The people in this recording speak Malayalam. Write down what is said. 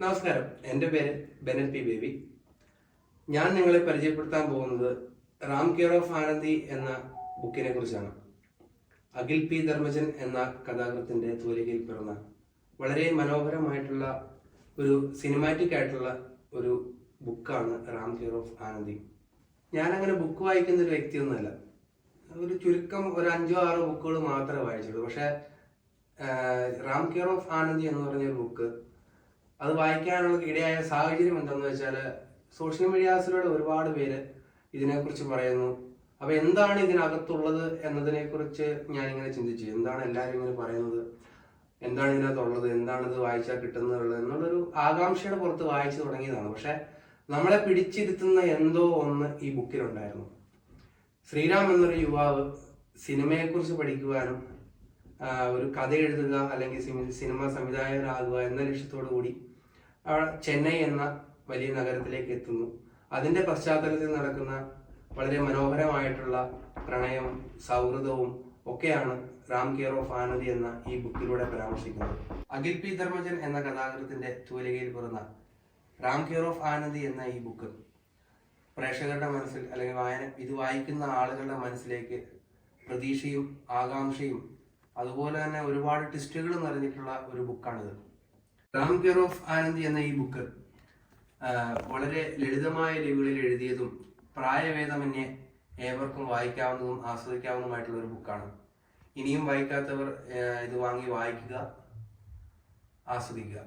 നമസ്കാരം. എന്റെ പേര് ബെനൽ പി ബേബി. ഞാൻ നിങ്ങളെ പരിചയപ്പെടുത്താൻ പോകുന്നത് റാം കെയർ ഓഫ് ആനന്ദി എന്ന ബുക്കിനെ കുറിച്ചാണ്. അഖിൽ പി ധർമ്മജൻ എന്ന കഥാകൃത്തിന്റെ തൂലികയിൽ പിറന്ന വളരെ മനോഹരമായിട്ടുള്ള ഒരു സിനിമാറ്റിക് ആയിട്ടുള്ള ഒരു ബുക്കാണ് റാം കെയർ ഓഫ് ആനന്ദി. ഞാനങ്ങനെ ബുക്ക് വായിക്കുന്ന ഒരു വ്യക്തിയൊന്നുമല്ല. ഒരു ചുരുക്കം ഒരു അഞ്ചോ ആറോ ബുക്കുകൾ മാത്രമേ വായിച്ചുള്ളൂ. പക്ഷേ റാം കെയർ ഓഫ് ആനന്ദി എന്ന് പറഞ്ഞ ബുക്ക് അത് വായിക്കാനുള്ള ഇടയായ സാഹചര്യം എന്താണെന്ന് വെച്ചാൽ സോഷ്യൽ മീഡിയാസിലൂടെ ഒരുപാട് പേര് ഇതിനെക്കുറിച്ച് പറയുന്നു. അപ്പൊ എന്താണ് ഇതിനകത്തുള്ളത് എന്നതിനെ കുറിച്ച് ഞാൻ ഇങ്ങനെ ചിന്തിച്ചു. എന്താണ് എല്ലാവരും ഇങ്ങനെ പറയുന്നത്? എന്താണ് ഇതിനകത്തുള്ളത്? എന്താണ് ഇത് വായിച്ചാൽ കിട്ടുന്നുള്ളത് എന്നുള്ളൊരു ആകാംക്ഷയുടെ പുറത്ത് വായിച്ചു തുടങ്ങിയതാണ്. പക്ഷെ നമ്മളെ പിടിച്ചിരുത്തുന്ന എന്തോ ഒന്ന് ഈ ബുക്കിലുണ്ടായിരുന്നു. ശ്രീരാം എന്നൊരു യുവാവ് സിനിമയെക്കുറിച്ച് പഠിക്കുവാനും ഒരു കഥ എഴുതുക അല്ലെങ്കിൽ സിനിമ സംവിധായകനാകുക എന്ന ലക്ഷ്യത്തോടു കൂടി ചെന്നൈ എന്ന വലിയ നഗരത്തിലേക്ക് എത്തുന്നു. അതിന്റെ പശ്ചാത്തലത്തിൽ നടക്കുന്ന വളരെ മനോഹരമായിട്ടുള്ള പ്രണയവും സൗഹൃദവും ഒക്കെയാണ് റാം കെയർ ഓഫ് ആനന്ദി എന്ന ഈ ബുക്കിലൂടെ പരാമർശിക്കുന്നത്. അഖിൽ പി ധർമ്മജൻ എന്ന കഥാകൃത്തിന്റെ തൂലികയിൽ പിറന്ന റാം കെയർ ഓഫ് ആനന്ദി എന്ന ഈ ബുക്ക് പ്രേക്ഷകരുടെ മനസ്സിൽ അല്ലെങ്കിൽ വായന ഇത് വായിക്കുന്ന ആളുകളുടെ മനസ്സിലേക്ക് പ്രതീക്ഷയും ആകാംക്ഷയും അതുപോലെ തന്നെ ഒരുപാട് ട്വിസ്റ്റുകൾ നിറഞ്ഞിട്ടുള്ള ഒരു ബുക്കാണിത് റാം കെയർ ഓഫ് ആനന്ദി എന്ന ഈ ബുക്ക് വളരെ ലളിതമായ ലിവുകളിൽ എഴുതിയതും പ്രായഭേദമന്യേ ഏവർക്കും വായിക്കാവുന്നതും ആസ്വദിക്കാവുന്നതുമായിട്ടുള്ള ഒരു ബുക്കാണ് ഇനിയും വായിക്കാത്തവർ ഇത് വാങ്ങി വായിക്കുക ആസ്വദിക്കുക.